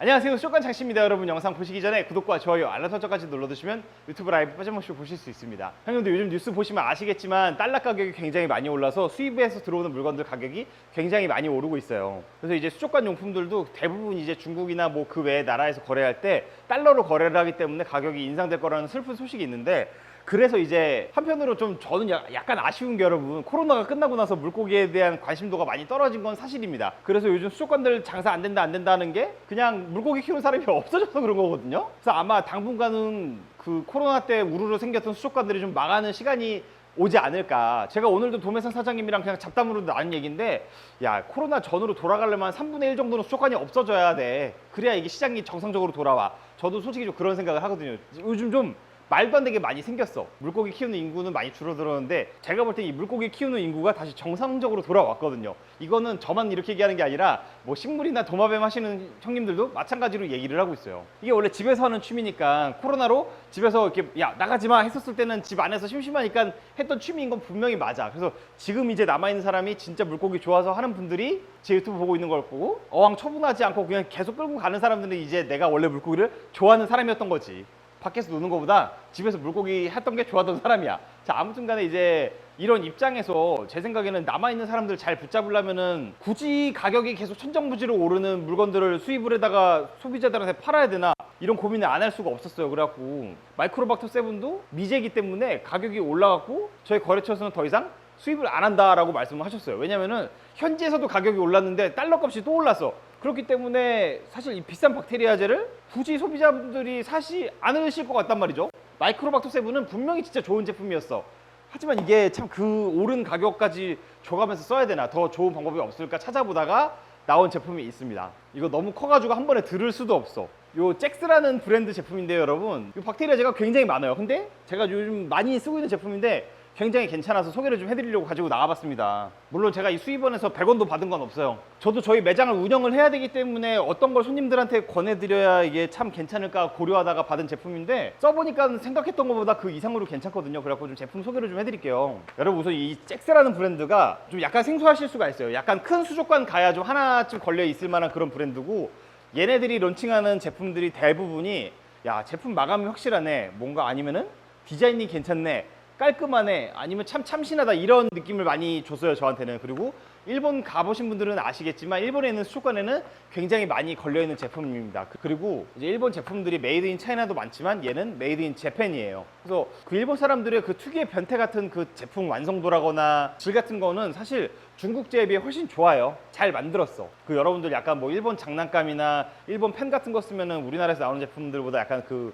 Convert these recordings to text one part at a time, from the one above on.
안녕하세요. 쇼간 장씨입니다. 여러분 영상 보시기 전에 구독과 좋아요 알람 설정까지 눌러두시면 유튜브 라이브 빠짐없이 보실 수 있습니다. 형님들 요즘 뉴스 보시면 아시겠지만 달러 가격이 굉장히 많이 올라서 수입에서 들어오는 물건들 가격이 굉장히 많이 오르고 있어요. 그래서 이제 수족관 용품들도 대부분 이제 중국이나 뭐 그 외 나라에서 거래할 때 달러로 거래를 하기 때문에 가격이 인상될 거라는 슬픈 소식이 있는데 그래서 이제 한편으로 좀 저는 야- 약간 아쉬운 게 여러분 코로나가 끝나고 나서 물고기에 대한 관심도가 많이 떨어진 건 사실입니다. 그래서 요즘 수족관들 장사 안 된다 안 된다는 게 그냥 물고기 키우는 사람이 없어져서 그런 거거든요. 그래서 아마 당분간은 그 코로나 때 우르르 생겼던 수족관들이 좀 망하는 시간이 오지 않을까. 제가 오늘도 도매상 사장님이랑 그냥 잡담으로 나눈 얘기인데, 야, 코로나 전으로 돌아가려면 3분의 1 정도는 수족관이 없어져야 돼. 그래야 이게 시장이 정상적으로 돌아와. 저도 솔직히 좀 그런 생각을 하거든요. 요즘 좀 말도 안 되게 많이 생겼어. 물고기 키우는 인구는 많이 줄어들었는데 제가 볼 때 이 물고기 키우는 인구가 다시 정상적으로 돌아왔거든요. 이거는 저만 이렇게 얘기하는 게 아니라 뭐 식물이나 도마뱀 하시는 형님들도 마찬가지로 얘기를 하고 있어요. 이게 원래 집에서 하는 취미니까 코로나로 집에서 이렇게 야 나가지 마 했었을 때는 집 안에서 심심하니까 했던 취미인 건 분명히 맞아. 그래서 지금 이제 남아 있는 사람이 진짜 물고기 좋아서 하는 분들이 제 유튜브 보고 있는 걸 보고 어항 처분하지 않고 그냥 계속 끌고 가는 사람들은 이제 내가 원래 물고기를 좋아하는 사람이었던 거지. 밖에서 노는 것보다 집에서 물고기 했던 게 좋았던 사람이야. 자, 아무튼 간에 이제 이런 입장에서 제 생각에는 남아있는 사람들 잘 붙잡으려면은 굳이 가격이 계속 천정부지로 오르는 물건들을 수입을 해다가 소비자들한테 팔아야 되나 이런 고민을 안 할 수가 없었어요. 그래갖고 마이크로박터 세븐도 미제기 때문에 가격이 올라갔고 저희 거래처에서는 더 이상 수입을 안 한다라고 말씀을 하셨어요. 왜냐면은 현지에서도 가격이 올랐는데 달러 값이 또 올랐어. 그렇기 때문에 사실 이 비싼 박테리아제를 굳이 소비자분들이 사시 않으실 것 같단 말이죠. 마이크로박터 세븐은 분명히 진짜 좋은 제품이었어. 하지만 이게 참 그 오른 가격까지 줘가면서 써야 되나 더 좋은 방법이 없을까 찾아보다가 나온 제품이 있습니다. 이거 너무 커가지고 한 번에 들을 수도 없어. 요 잭스라는 브랜드 제품인데요, 여러분. 이 박테리아제가 굉장히 많아요. 근데 제가 요즘 많이 쓰고 있는 제품인데 굉장히 괜찮아서 소개를 좀 해드리려고 가지고 나와봤습니다. 물론 제가 이 수입원에서 100원도 받은 건 없어요. 저도 저희 매장을 운영을 해야 되기 때문에 어떤 걸 손님들한테 권해드려야 이게 참 괜찮을까 고려하다가 받은 제품인데 써보니까 생각했던 것보다 그 이상으로 괜찮거든요. 그래갖고 좀 제품 소개를 좀 해드릴게요. 여러분 우선 이 잭스라는 브랜드가 좀 약간 생소하실 수가 있어요. 약간 큰 수족관 가야 좀 하나쯤 걸려 있을 만한 그런 브랜드고 얘네들이 론칭하는 제품들이 대부분이 야 제품 마감이 확실하네 뭔가 아니면은 디자인이 괜찮네 깔끔하네 아니면 참 참신하다 이런 느낌을 많이 줬어요 저한테는. 그리고 일본 가보신 분들은 아시겠지만 일본에 있는 수족관에는 굉장히 많이 걸려있는 제품입니다. 그- 그리고 이제 일본 제품들이 메이드 인 차이나도 많지만 얘는 메이드 인 재팬이에요. 그래서 그 일본 사람들의 그 특유의 변태 같은 그 제품 완성도라거나 질 같은 거는 사실 중국제에 비해 훨씬 좋아요. 잘 만들었어. 그 여러분들 약간 뭐 일본 장난감이나 일본 펜 같은 거 쓰면은 우리나라에서 나오는 제품들보다 약간 그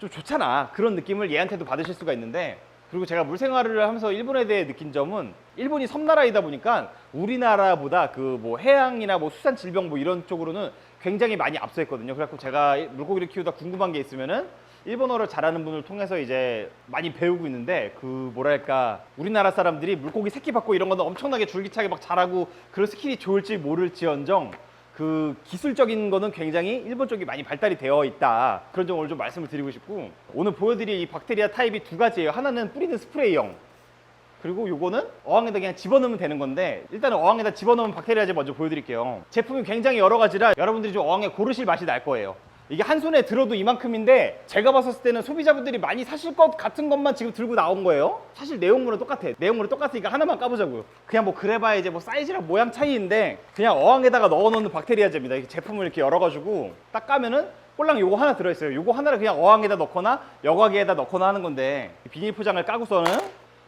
좀 좋잖아. 그런 느낌을 얘한테도 받으실 수가 있는데 그리고 제가 물생활을 하면서 일본에 대해 느낀 점은 일본이 섬나라이다 보니까 우리나라보다 그 뭐 해양이나 뭐 수산 질병 뭐 이런 쪽으로는 굉장히 많이 앞서 있거든요. 그래서 제가 물고기를 키우다 궁금한 게 있으면은 일본어를 잘하는 분을 통해서 이제 많이 배우고 있는데 그 뭐랄까 우리나라 사람들이 물고기 새끼 받고 이런 거는 엄청나게 줄기차게 막 잘하고 그런 스킬이 좋을지 모를지언정 그 기술적인 거는 굉장히 일본 쪽이 많이 발달이 되어 있다. 그런 점을 좀 말씀을 드리고 싶고 오늘 보여드릴 이 박테리아 타입이 두 가지예요. 하나는 뿌리는 스프레이형. 그리고 요거는 어항에다 그냥 집어넣으면 되는 건데 일단은 어항에다 집어넣으면 박테리아제 먼저 보여드릴게요. 제품이 굉장히 여러 가지라 여러분들이 좀 어항에 고르실 맛이 날 거예요. 이게 한 손에 들어도 이만큼인데 제가 봤을 때는 소비자분들이 많이 사실 것 같은 것만 지금 들고 나온 거예요. 사실 내용물은 똑같아. 내용물은 똑같으니까 하나만 까보자고요. 그냥 뭐 그래봐야 이제 뭐 사이즈랑 모양 차이인데 그냥 어항에다가 넣어놓는 박테리아제입니다. 이렇게 제품을 이렇게 열어가지고 딱 까면은 꼴랑 요거 하나 들어있어요. 요거 하나를 그냥 어항에다 넣거나 여과기에다 넣거나 하는 건데 비닐 포장을 까고서는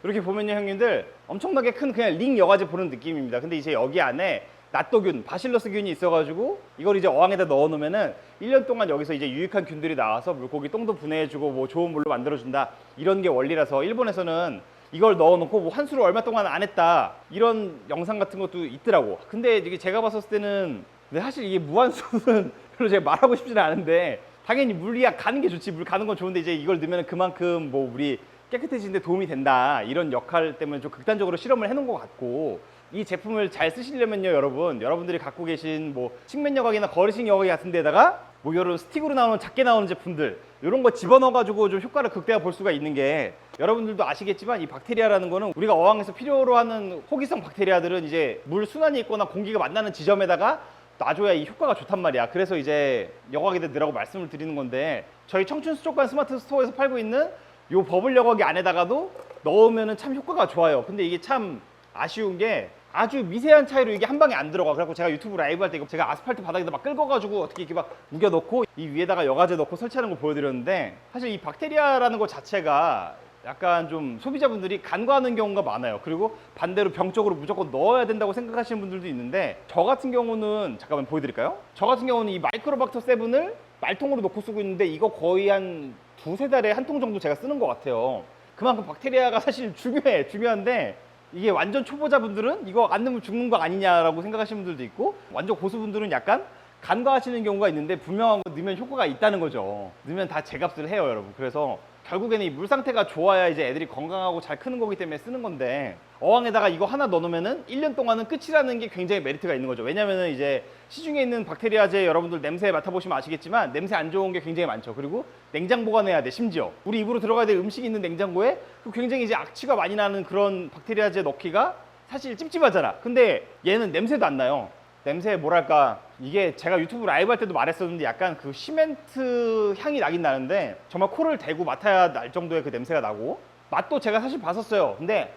이렇게 보면요 형님들 엄청나게 큰 그냥 링 여과지 보는 느낌입니다. 근데 이제 여기 안에 낫도균, 바실러스균이 있어가지고 이걸 이제 어항에다 넣어놓으면은 1년 동안 여기서 이제 유익한 균들이 나와서 물고기 똥도 분해해주고 뭐 좋은 물로 만들어준다. 이런 게 원리라서 일본에서는 이걸 넣어놓고 뭐 환수를 얼마 동안 안 했다. 이런 영상 같은 것도 있더라고. 근데 이게 제가 봤을 때는 근데 사실 이게 무한수는 별로 제가 말하고 싶지는 않은데 당연히 물이야 가는 게 좋지. 물 가는 건 좋은데 이제 이걸 넣으면 그만큼 뭐 물이 깨끗해지는데 도움이 된다. 이런 역할 때문에 좀 극단적으로 실험을 해놓은 것 같고 이 제품을 잘 쓰시려면요 여러분 여러분들이 갖고 계신 뭐 측면 여과기나 거리식 여과기 같은 데다가 뭐 이런 스틱으로 나오는 작게 나오는 제품들 이런 거 집어넣어 가지고 좀 효과를 극대화 볼 수가 있는 게 여러분들도 아시겠지만 이 박테리아라는 거는 우리가 어항에서 필요로 하는 호기성 박테리아들은 이제 물 순환이 있거나 공기가 만나는 지점에다가 놔줘야 이 효과가 좋단 말이야. 그래서 이제 여과기들 넣으라고 말씀을 드리는 건데 저희 청춘 수족관 스마트 스토어에서 팔고 있는 요 버블 여과기 안에다가도 넣으면은 참 효과가 좋아요. 근데 이게 참 아쉬운 게 아주 미세한 차이로 이게 한 방에 안 들어가. 그래갖고 제가 유튜브 라이브 할 때 이거 제가 아스팔트 바닥에다 막 긁어가지고 어떻게 이렇게 막 우겨 넣고 이 위에다가 여과제 넣고 설치하는 거 보여드렸는데 사실 이 박테리아라는 것 자체가 약간 좀 소비자분들이 간과하는 경우가 많아요. 그리고 반대로 병 쪽으로 무조건 넣어야 된다고 생각하시는 분들도 있는데 저 같은 경우는 잠깐만 보여드릴까요? 저 같은 경우는 이 마이크로박터 세븐을 말통으로 넣고 쓰고 있는데 이거 거의 한 두세 달에 한 통 정도 제가 쓰는 것 같아요. 그만큼 박테리아가 사실 중요해, 중요한데 이게 완전 초보자분들은 이거 안 넣으면 죽는 거 아니냐라고 생각하시는 분들도 있고 완전 고수분들은 약간 간과하시는 경우가 있는데 분명한 거 넣으면 효과가 있다는 거죠. 넣으면 다 제값을 해요, 여러분. 그래서 결국에는 이 물 상태가 좋아야 이제 애들이 건강하고 잘 크는 거기 때문에 쓰는 건데 어항에다가 이거 하나 넣어놓으면은 1년 동안은 끝이라는 게 굉장히 메리트가 있는 거죠. 왜냐면은 이제 시중에 있는 박테리아제 여러분들 냄새 맡아보시면 아시겠지만 냄새 안 좋은 게 굉장히 많죠. 그리고 냉장 보관해야 돼, 심지어. 우리 입으로 들어가야 될 음식이 있는 냉장고에 그 굉장히 이제 악취가 많이 나는 그런 박테리아제 넣기가 사실 찝찝하잖아. 근데 얘는 냄새도 안 나요. 냄새 뭐랄까 이게 제가 유튜브 라이브 할 때도 말했었는데 약간 그 시멘트 향이 나긴 나는데 정말 코를 대고 맡아야 날 정도의 그 냄새가 나고 맛도 제가 사실 봤었어요. 근데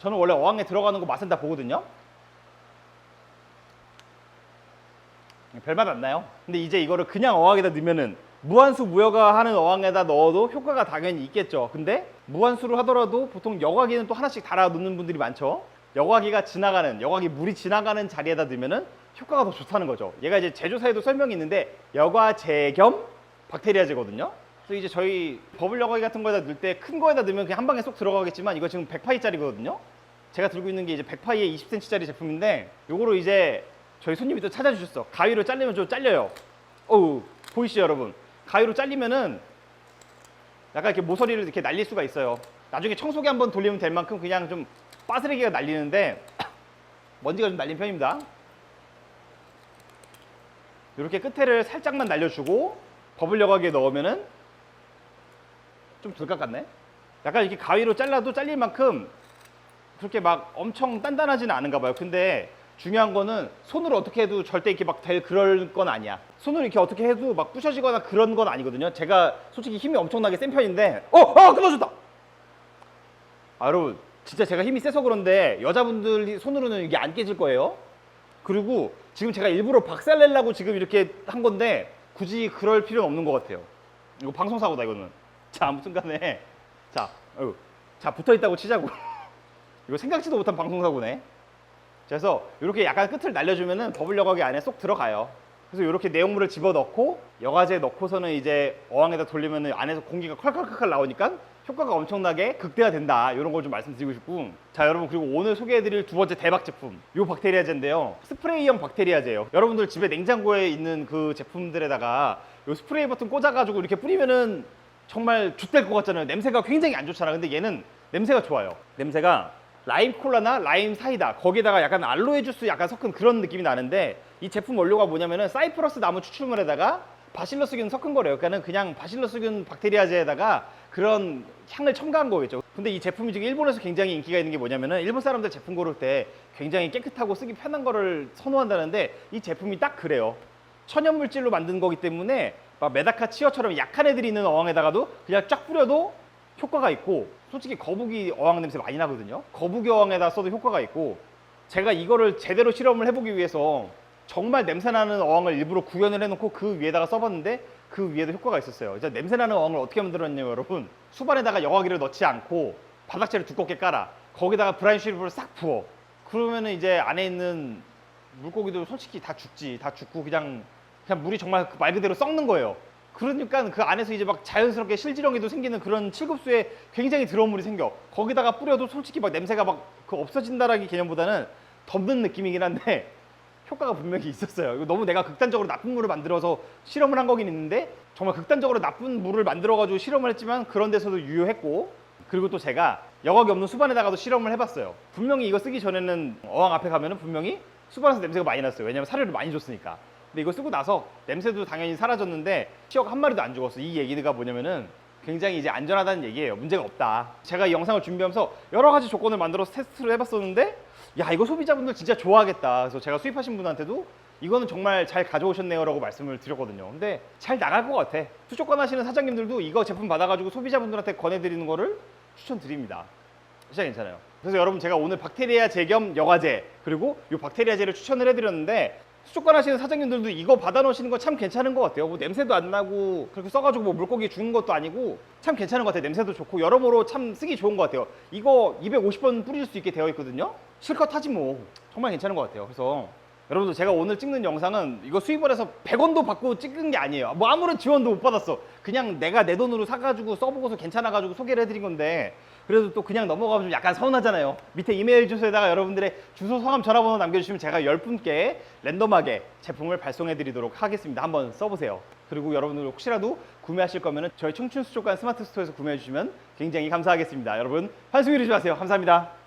저는 원래 어항에 들어가는 거 맛은 다 보거든요. 별맛 안 나요. 근데 이제 이거를 그냥 어항에다 넣으면은 무한수 무여가 하는 어항에다 넣어도 효과가 당연히 있겠죠. 근데 무한수로 하더라도 보통 여과기는 또 하나씩 달아 놓는 분들이 많죠 여과기가 지나가는 여과기 물이 지나가는 자리에다 넣으면은 효과가 더 좋다는 거죠. 얘가 이제 제조사에도 설명이 있는데 여과제 겸 박테리아제거든요. 그래서 이제 저희 버블 여과기 같은 거에다 넣을 때 큰 거에다 넣으면 그냥 한 방에 쏙 들어가겠지만 이거 지금 100파이짜리거든요. 제가 들고 있는 게 이제 100파이에 20cm짜리 제품인데 요거로 이제 저희 손님이 또 찾아주셨어. 가위로 잘리면 좀 잘려요. 어우 보이시죠 여러분? 가위로 잘리면은 약간 이렇게 모서리를 이렇게 날릴 수가 있어요. 나중에 청소기 한번 돌리면 될 만큼 그냥 좀 빠스레기가 날리는데 먼지가 좀 날린 편입니다. 이렇게 끝에를 살짝만 날려주고 버블 여과기에 넣으면은 좀 덜 깎았네. 약간 이렇게 가위로 잘라도 잘릴 만큼 그렇게 막 엄청 단단하지는 않은가 봐요. 근데 중요한 거는 손으로 어떻게 해도 절대 이렇게 막 될 그럴 건 아니야. 손으로 이렇게 어떻게 해도 막 부셔지거나 그런 건 아니거든요. 제가 솔직히 힘이 엄청나게 센 편인데, 어, 어, 끊어졌다. 아, 여러분, 진짜 제가 힘이 세서 그런데 여자분들 손으로는 이게 안 깨질 거예요. 그리고 지금 제가 일부러 박살 내려고 지금 이렇게 한 건데 굳이 그럴 필요는 없는 것 같아요. 이거 방송사고다 이거는. 자 아무튼 간에 자, 자 붙어 있다고 치자고. 이거 생각지도 못한 방송사고네. 그래서 이렇게 약간 끝을 날려주면은 버블 여과기 안에 쏙 들어가요. 그래서 이렇게 내용물을 집어넣고 여과제 넣고서는 이제 어항에다 돌리면은 안에서 공기가 콸콸콸콸 나오니까 효과가 엄청나게 극대화된다. 이런 걸 좀 말씀드리고 싶고. 자, 여러분 그리고 오늘 소개해드릴 두 번째 대박 제품. 요 박테리아제인데요. 스프레이형 박테리아제예요. 여러분들 집에 냉장고에 있는 그 제품들에다가 요 스프레이 버튼 꽂아가지고 이렇게 뿌리면은 정말 좆될 것 같잖아요. 냄새가 굉장히 안 좋잖아. 근데 얘는 냄새가 좋아요. 냄새가 라임 콜라나 라임 사이다 거기다가 약간 알로에 주스 약간 섞은 그런 느낌이 나는데 이 제품 원료가 뭐냐면은 사이프러스 나무 추출물에다가 바실러스균 섞은 거래요. 그러니까는 그냥 바실러스균 박테리아제에다가 그런 향을 첨가한 거겠죠. 근데 이 제품이 지금 일본에서 굉장히 인기가 있는 게 뭐냐면은 일본 사람들 제품 고를 때 굉장히 깨끗하고 쓰기 편한 거를 선호한다는데 이 제품이 딱 그래요. 천연 물질로 만든 거기 때문에 막 메다카 치어처럼 약한 애들이 있는 어항에다가도 그냥 쫙 뿌려도 효과가 있고 솔직히 거북이 어항 냄새 많이 나거든요. 거북이 어항에다 써도 효과가 있고 제가 이거를 제대로 실험을 해보기 위해서 정말 냄새나는 어항을 일부러 구현을 해놓고 그 위에다가 써봤는데 그 위에도 효과가 있었어요. 이제 냄새나는 어항을 어떻게 만들었냐면 여러분 수반에다가 여과기를 넣지 않고 바닥재를 두껍게 깔아 거기다가 브라인 슈리프를 싹 부어 그러면은 이제 안에 있는 물고기도 솔직히 다 죽지 다 죽고 그냥 그냥 물이 정말 그말 그대로 썩는 거예요. 그러니까 그 안에서 이제 막 자연스럽게 실지렁이도 생기는 그런 칠급수에 굉장히 더러운 물이 생겨. 거기다가 뿌려도 솔직히 막 냄새가 막 그 없어진다라기 개념보다는 덮는 느낌이긴 한데 효과가 분명히 있었어요. 이거 너무 내가 극단적으로 나쁜 물을 만들어서 실험을 한 거긴 있는데 정말 극단적으로 나쁜 물을 만들어가지고 실험을 했지만 그런 데서도 유효했고 그리고 또 제가 여과기 없는 수반에다가도 실험을 해봤어요. 분명히 이거 쓰기 전에는 어항 앞에 가면은 분명히 수반에서 냄새가 많이 났어요. 왜냐면 사료를 많이 줬으니까. 근데 이거 쓰고 나서 냄새도 당연히 사라졌는데 치어가 한 마리도 안 죽었어. 이 얘기가 뭐냐면은 굉장히 이제 안전하다는 얘기예요. 문제가 없다. 제가 이 영상을 준비하면서 여러 가지 조건을 만들어서 테스트를 해봤었는데 야 이거 소비자분들 진짜 좋아하겠다. 그래서 제가 수입하신 분한테도 이거는 정말 잘 가져오셨네요라고 말씀을 드렸거든요. 근데 잘 나갈 것 같아. 수족관 하시는 사장님들도 이거 제품 받아가지고 소비자분들한테 권해드리는 거를 추천드립니다. 진짜 괜찮아요. 그래서 여러분 제가 오늘 박테리아 제겸 여과제 그리고 이 박테리아제를 추천을 해드렸는데 수족관 하시는 사장님들도 이거 받아놓으시는 거 참 괜찮은 것 같아요. 뭐 냄새도 안 나고 그렇게 써가지고 뭐 물고기 죽는 것도 아니고 참 괜찮은 것 같아요. 냄새도 좋고 여러모로 참 쓰기 좋은 것 같아요. 이거 250번 뿌릴 수 있게 되어 있거든요. 실컷 하지 뭐 정말 괜찮은 것 같아요. 그래서 여러분들 제가 오늘 찍는 영상은 이거 수입을 해서 100원도 받고 찍은 게 아니에요. 뭐 아무런 지원도 못 받았어. 그냥 내가 내 돈으로 사가지고 써보고서 괜찮아가지고 소개를 해드린 건데 그래도 또 그냥 넘어가면 좀 약간 서운하잖아요. 밑에 이메일 주소에다가 여러분들의 주소, 성함, 전화번호 남겨주시면 제가 10분께 랜덤하게 제품을 발송해 드리도록 하겠습니다. 한번 써보세요. 그리고 여러분들 혹시라도 구매하실 거면 저희 청춘수족관 스마트 스토어에서 구매해 주시면 굉장히 감사하겠습니다. 여러분 환승 이루지 마세요. 감사합니다.